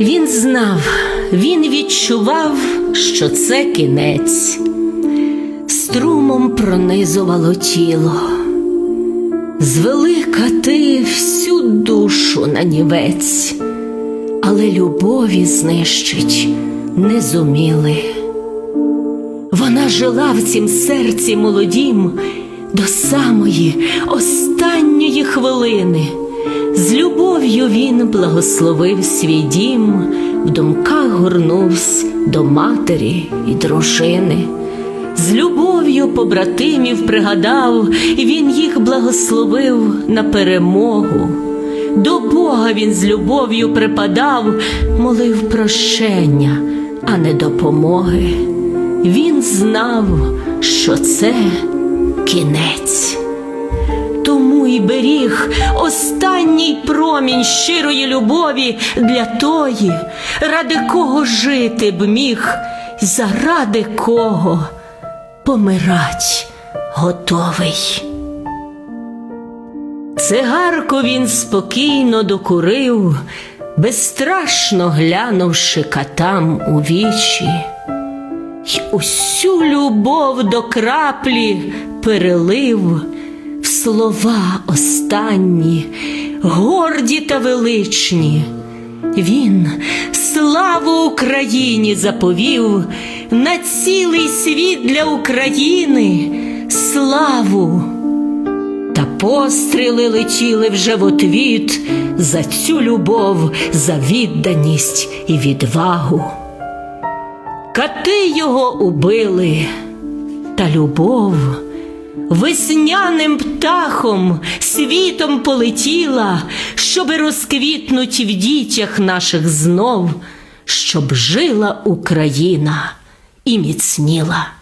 Він знав, він відчував, що це кінець, струмом пронизувало тіло. Звели кати всю душу на нівець, але любові знищить не зуміли. Вона жила в цім серці молодім до самої останньої хвилини. З любов'ю він благословив свій дім, в думках горнувся до матері і дружини. З любов'ю побратимів пригадав, і він їх благословив на перемогу. До Бога він з любов'ю припадав, молив прощення, а не допомоги. Він знав, що це кінець. Тому беріг останній промінь щирої любові для тої, ради кого жити б міг, заради кого помирать готовий. Цигарку він спокійно докурив, безстрашно глянувши катам у вічі, й усю любов до краплі перелив слова останні, горді та величні. Він славу Україні заповів на цілий світ для України славу. Та постріли летіли вже в отвіт за цю любов, за відданість і відвагу. Кати його убили, та любов весняним птахом світом полетіла, щоби розквітнуть в дітях наших знов, щоб жила Україна і міцніла.